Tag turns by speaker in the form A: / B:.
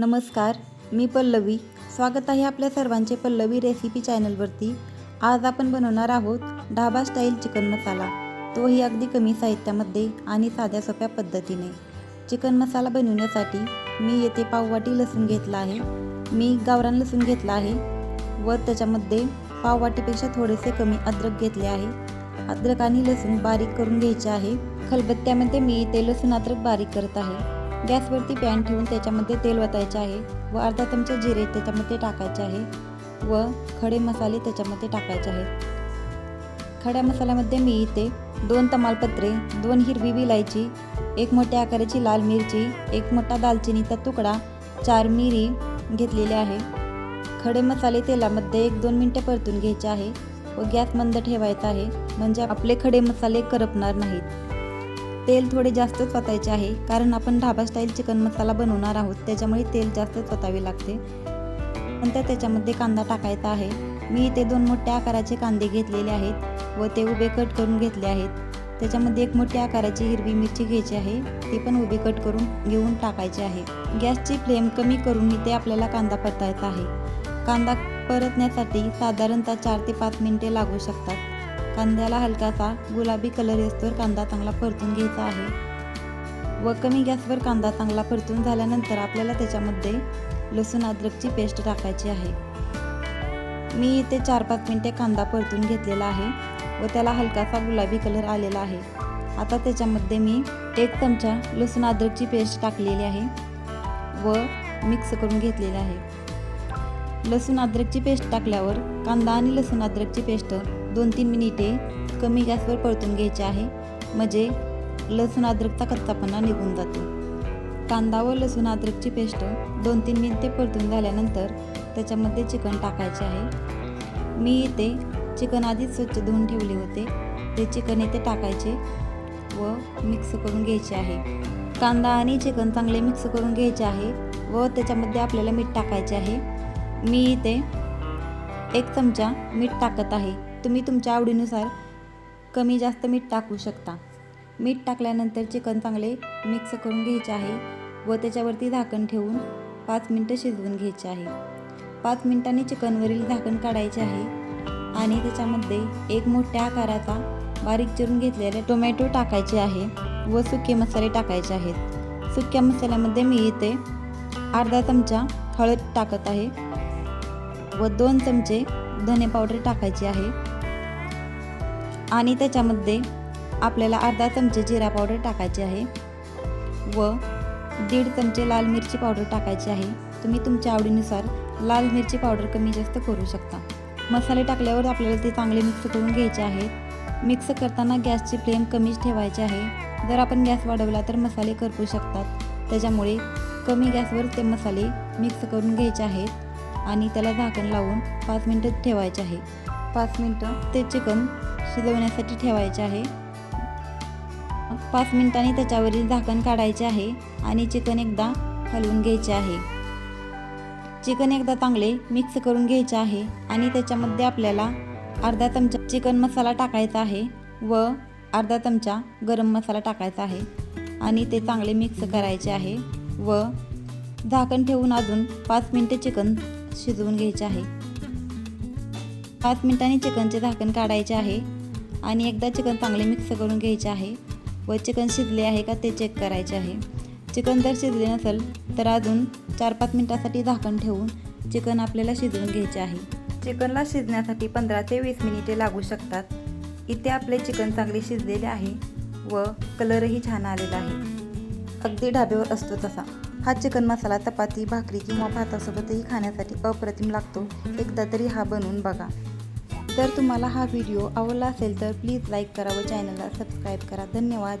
A: नमस्कार मी पल्लवी. स्वागत आहे आपल्या सर्वांचे पल्लवी रेसिपी चॅनलवरती. आज आपण बनवणार आहोत ढाबा स्टाईल चिकन मसाला. तोही अगदी कमी साहित्यामध्ये आणि साध्या सोप्या पद्धतीने. चिकन मसाला बनवण्यासाठी मी येथे पाववाटी लसूण घेतला आहे. मी गावरान लसूण घेतला आहे व त्याच्यामध्ये पाववाटीपेक्षा थोडेसे कमी अद्रक घेतले आहे. अद्रक आणि लसूण बारीक करून घ्यायचे आहे. खलबत्त्यामध्ये मी ते लसूण अद्रक बारीक करत आहे. गॅसवरती पॅन ठेवून त्याच्यामध्ये तेल वतायचे आहे व अर्धा चमचा जिरे त्याच्यामध्ये टाकायचे आहे व खडे मसाले त्याच्यामध्ये टाकायचे आहेत. खड्या मसाल्यामध्ये मी इथे दोन तमालपत्रे दोन हिरवी विलायची एक मोठ्या आकाराची लाल मिरची एक मोठा दालचिनीचा तुकडा चार मिरी घेतलेले आहे. खडे मसाले तेलामध्ये एक दोन मिनटं परतून घ्यायचे आहे व गॅस मंद ठेवायचा आहे म्हणजे आपले खडे मसाले करपणार नाहीत. तेल थोडे जास्तच वतायचे आहे कारण आपण ढाबा स्टाईल चिकन मसाला बनवणार आहोत त्याच्यामुळे तेल जास्तच वतावे लागते. नंतर त्याच्यामध्ये कांदा टाकायचा आहे. मी इथे दोन मोठ्या आकाराचे कांदे घेतलेले आहेत व ते उभे कट करून घेतले आहेत. त्याच्यामध्ये एक मोठ्या आकाराची हिरवी मिरची घ्यायची आहे ती पण उभी कट करून घेऊन टाकायची आहे. गॅसची फ्लेम कमी करून इथे आपल्याला कांदा परतायचा आहे. कांदा परतण्यासाठी साधारणतः चार ते पाच मिनिटे लागू शकतात. कांद्याला हलकासा गुलाबी कलर येतोवर कांदा चांगला परतून घ्यायचा आहे. व कमी गॅसवर कांदा चांगला परतून झाल्यानंतर आपल्याला त्याच्यामध्ये लसूण अद्रकची पेस्ट टाकायची आहे. मी इथे चार पाच मिनटे कांदा परतून घेतलेला आहे व त्याला हलकासा गुलाबी कलर आलेला आहे. आता त्याच्यामध्ये मी एक चमचा लसूण अद्रकची पेस्ट टाकलेली आहे व मिक्स करून घेतलेली आहे. लसूण अद्रकची पेस्ट टाकल्यावर कांदा आणि लसूण अद्रकची पेस्ट दोन तीन मिनिटे कमी गॅसवर परतून घ्यायचे आहे. म्हणजे लसूण अद्रकचा कच्चापणा निघून जातो. कांदा व लसूण अद्रकची पेस्ट दोन तीन मिनिटे परतून झाल्यानंतर त्याच्यामध्ये चिकन टाकायचे आहे. मी इथे चिकन आधीच स्वच्छ धुवून ठेवले होते. ते चिकन इथे टाकायचे व मिक्स करून घ्यायचे आहे. कांदा आणि चिकन चांगले मिक्स करून घ्यायचे आहे व त्याच्यामध्ये आपल्याला मीठ टाकायचे आहे. मी इथे एक चमचा मीठ टाकत आहे. तुम्ही तुमच्या आवडीनुसार कमी जास्त मीठ टाकू शकता. मीठ टाकल्यानंतर चिकन चांगले मिक्स करून घ्यायचे आहे व त्याच्यावरती झाकण ठेवून पाच मिनटं शिजवून घ्यायचे आहे. पाच मिनिटांनी चिकनवरील झाकण काढायचे आहे आणि त्याच्यामध्ये एक मोठ्या आकाराचा बारीक चिरून घेतलेले टोमॅटो टाकायचे आहे व सुके मसाले टाकायचे आहेत. सुक्या मसाल्यामध्ये मी इथे अर्धा चमचा हळद टाकत आहे व दोन चमचे धने पावडर टाकायची आहे. आणि त्याच्यामध्ये आपल्याला अर्धा चमचे जिरा पावडर टाकायची आहे व दीड चमचे लाल मिरची पावडर टाकायची आहे. तुम्ही तुमच्या आवडीनुसार लाल मिरची पावडर कमी जास्त करू शकता. मसाले टाकल्यावर आपल्याला ते चांगले मिक्स करून घ्यायचे आहेत मिक्स करताना गॅसची फ्लेम कमीच ठेवायची आहे. जर आपण गॅस वाढवला तर मसाले करपू शकतात. त्याच्यामुळे कमी गॅसवर ते मसाले मिक्स करून घ्यायचे आहेत आणि त्याला झाकण लावून पाच मिनटं ठेवायचे आहे. पाच मिनटं ते चिकन शिजवण्यासाठी ठेवायचे आहे. पाच मिनिटांनी त्याच्यावरील झाकण काढायचे आहे आणि चिकन एकदा हलवून घ्यायचे आहे. चिकन एकदा चांगले मिक्स करून घ्यायचे आहे आणि त्याच्यामध्ये आपल्याला अर्धा चमचा चिकन मसाला टाकायचा आहे व अर्धा चमचा गरम मसाला टाकायचा आहे आणि ते चांगले मिक्स करायचे आहे व झाकण ठेवून अजून पाच मिनटे चिकन शिजवून घ्यायचे आहे. पाच मिनिटांनी चिकनचे झाकण काढायचे आहे आणि एकदा चिकन चांगले मिक्स करून घ्यायचे आहे व चिकन शिजले आहे का ते चेक करायचे आहे. चिकन जर शिजले नसेल तर अजून चार पाच मिनटासाठी झाकण ठेवून चिकन आपल्याला शिजवून घ्यायचे आहे. चिकनला शिजण्यासाठी पंधरा ते वीस मिनिटे लागू शकतात. इथे आपले चिकन चांगले शिजलेले आहे व कलरही छान आलेला आहे. अगदी ढाब्यावर असतो तसा. हा चिकन मसाला चपाती भाकरी किंवा भातासोबतही खाण्यासाठी अप्रतिम लागतो. एकदा तरी हा बनवून बघा. जर तुम्हाला हा व्हिडिओ आवडला असेल तर प्लीज लाईक करा व चॅनलला सबस्क्राईब करा. धन्यवाद.